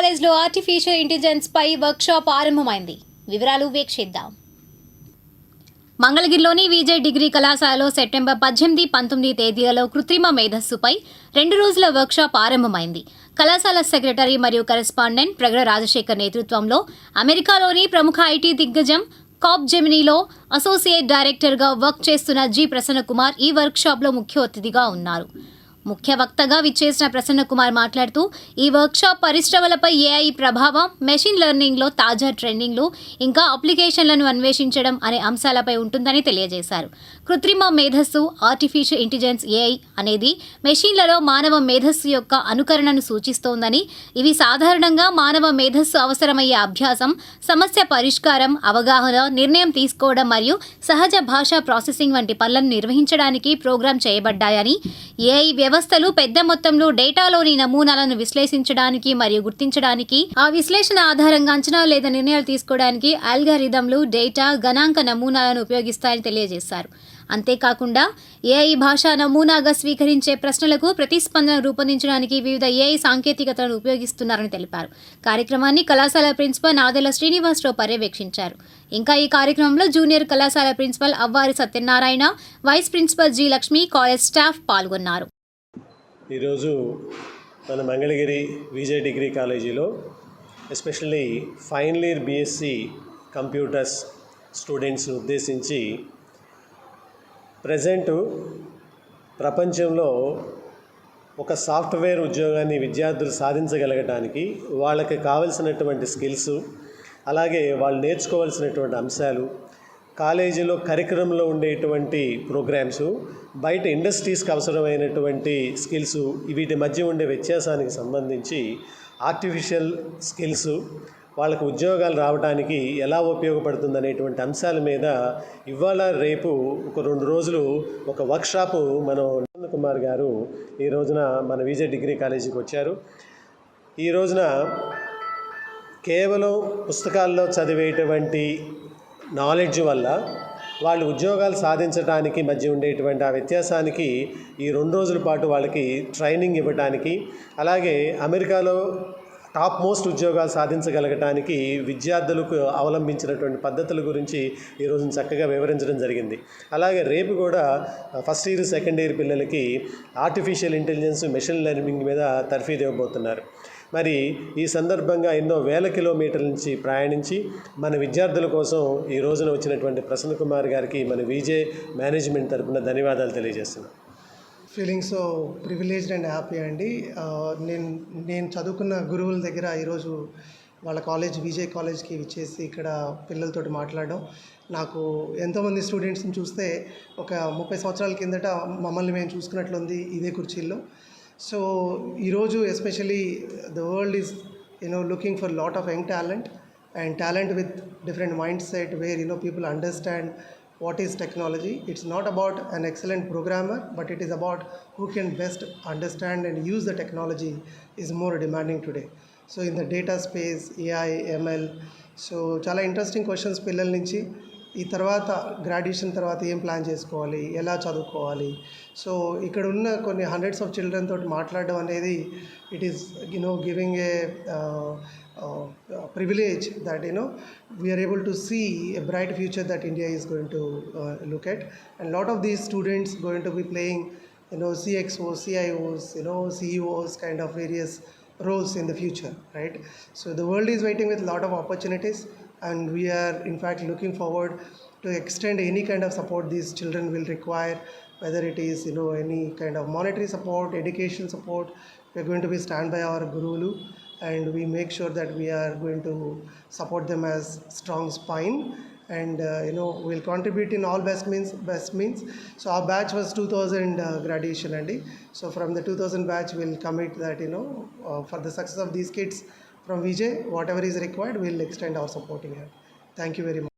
కాలేజ్లో artificial intelligence పై workshop ఆరంభమైంది. వివరాలు వీక్షిద్దాం. మంగళగిరిలోని విజయ్ డిగ్రీ కళాశాలలో సెప్టెంబర్ పద్దెనిమిది పంతొమ్మిది తేదీలలో కృత్రిమ మేధస్సుపై రెండు రోజుల వర్క్షాప్ ఆరంభమైంది. కళాశాల సెక్రటరీ మరియు కరెస్పాండెంట్ ప్రగడ రాజశేఖర్ నేతృత్వంలో అమెరికాలోని ప్రముఖ ఐటీ దిగ్గజం కాప్ జెమినీలో అసోసియేట్ డైరెక్టర్గా వర్క్ చేస్తున్న జి ప్రసన్నకుమార్ ఈ వర్క్షాప్లో ముఖ్య అతిథిగా ఉన్నారు. ముఖ్య వక్తగా విచ్చేసిన ప్రసన్న కుమార్ మాట్లాడుతూ ఈ వర్క్షాప్ పరిశ్రమలపై ఏఐ ప్రభావం మెషిన్ లెర్నింగ్లో తాజా ట్రెండింగ్లు ఇంకా అప్లికేషన్లను అన్వేషించడం అనే అంశాలపై ఉంటుందని తెలియజేశారు. కృత్రిమ మేధస్సు ఆర్టిఫిషియల్ ఇంటెలిజెన్స్ ఏఐ అనేది మెషిన్లలో మానవ మేధస్సు యొక్క అనుకరణను సూచిస్తోందని ఇవి సాధారణంగా మానవ మేధస్సు అవసరమయ్యే అభ్యాసం సమస్య పరిష్కారం అవగాహన నిర్ణయం తీసుకోవడం మరియు సహజ భాషా ప్రాసెసింగ్ వంటి పనులను నిర్వహించడానికి ప్రోగ్రామ్ చేయబడ్డాయని ఏఐ వ్యవస్థలు పెద్ద మొత్తంలో డేటాలోని నమూనాలను విశ్లేషించడానికి మరియు గుర్తించడానికి ఆ విశ్లేషణ ఆధారంగా అంచనా లేదా నిర్ణయాలు తీసుకోవడానికి అల్గారిథంలు డేటా గణాంక నమూనాలను ఉపయోగిస్తాయని తెలియజేశారు. అంతేకాకుండా ఏఐ భాషా నమూనాగా స్వీకరించే ప్రశ్నలకు ప్రతిస్పందన రూపొందించడానికి వివిధ ఏఐ సాంకేతికతలను ఉపయోగిస్తున్నారని తెలిపారు. కార్యక్రమాన్ని కళాశాల ప్రిన్సిపల్ నాదెల శ్రీనివాసరావు పర్యవేక్షించారు. ఇంకా ఈ కార్యక్రమంలో జూనియర్ కళాశాల principal Avvari Satyanarayana vice principal G Lakshmi college staff పాల్గొన్నారు. ఈరోజు మన మంగళగిరి విజయ్ డిగ్రీ కాలేజీలో especially final year BSc computers స్టూడెంట్స్ని ఉద్దేశించి ప్రజెంటు ప్రపంచంలో ఒక సాఫ్ట్వేర్ ఉద్యోగాన్ని విద్యార్థులు సాధించగలగటానికి వాళ్ళకి కావలసినటువంటి స్కిల్స్ అలాగే వాళ్ళు నేర్చుకోవాల్సినటువంటి అంశాలు కాలేజీలో కరికరంలో ఉండేటువంటి ప్రోగ్రామ్స్ బయట ఇండస్ట్రీస్కి అవసరమైనటువంటి స్కిల్స్ వీటి మధ్య ఉండే వ్యత్యాసానికి సంబంధించి ఆర్టిఫిషియల్ స్కిల్స్ వాళ్ళకు ఉద్యోగాలు రావడానికి ఎలా ఉపయోగపడుతుంది అనేటువంటి అంశాల మీద ఇవాళ రేపు ఒక రెండు రోజులు ఒక వర్క్షాపు మనం నంద కుమార్ గారు ఈ రోజున మన విజయ్ డిగ్రీ కాలేజీకి వచ్చారు. ఈ రోజున కేవలం పుస్తకాల్లో చదివేటువంటి నాలెడ్జ్ వల్ల వాళ్ళు ఉద్యోగాలు సాధించడానికి మధ్య ఉండేటువంటి ఆ వ్యత్యాసానికి ఈ రెండు రోజుల పాటు వాళ్ళకి ట్రైనింగ్ ఇవ్వడానికి అలాగే అమెరికాలో టాప్ మోస్ట్ ఉద్యోగాలు సాధించగలగటానికి విద్యార్థులకు అవలంబించినటువంటి పద్ధతుల గురించి ఈరోజు చక్కగా వివరించడం జరిగింది. అలాగే రేపు కూడా ఫస్ట్ ఇయర్ సెకండ్ ఇయర్ పిల్లలకి ఆర్టిఫిషియల్ ఇంటెలిజెన్స్ మెషిన్ లెర్నింగ్ మీద తర్ఫీదు ఇవ్వబోతున్నారు. మరి ఈ సందర్భంగా ఎన్నో వేల కిలోమీటర్ల నుంచి ప్రయాణించి మన విద్యార్థుల కోసం ఈ రోజున వచ్చినటువంటి ప్రసన్న కుమార్ గారికి మన విజే మేనేజ్మెంట్ తరపున ధన్యవాదాలు తెలియజేస్తున్నాం. Feeling so privileged and happy అండి. నేను నేను చదువుకున్న గురువుల దగ్గర ఈరోజు వాళ్ళ కాలేజ్ విజయ్ కాలేజ్కి ఇచ్చేసి ఇక్కడ పిల్లలతోటి మాట్లాడడం. నాకు ఎంతోమంది స్టూడెంట్స్ని చూస్తే ఒక ముప్పై సంవత్సరాల కిందట మమ్మల్ని మేము చూసుకున్నట్లుంది ఇదే కుర్చీల్లో. సో ఈరోజు especially the world is you know looking for lot of young talent and talent with different mindset where you know people understand what is technology it's not about an excellent programmer but it is about who can best understand and use the technology is more demanding today so in the data space ai ml so చాలా interesting questions పిల్లల నుంచి ఈ తర్వాత graduation తర్వాత ఏం plan చేసుకోవాలి? ఎలా చదువుకోవాలి? సో ఇక్కడ ఉన్న కొన్ని హండ్రెడ్స్ ఆఫ్ చిల్డ్రన్ తోటి మాట్లాడడం అనేది it is you know giving a privilege that you know we are able to see a bright future that India is going to look at and lot of these students going to be playing you know CXO CIOs you know CEOs kind of various roles in the future right so the world is waiting with lot of opportunities and we are in fact looking forward to extend any kind of support these children will require whether it is you know any kind of monetary support education support. We're going to be stand by our gurulu and we make sure that we are going to support them as strong spine. And uh, you know we'll contribute in all best means best means. So our batch was 2000 uh, graduation andy. So from the 2000 batch we'll commit that you know uh, for the success of these kids from vijay whatever is required we'll extend our supporting hand thank you very much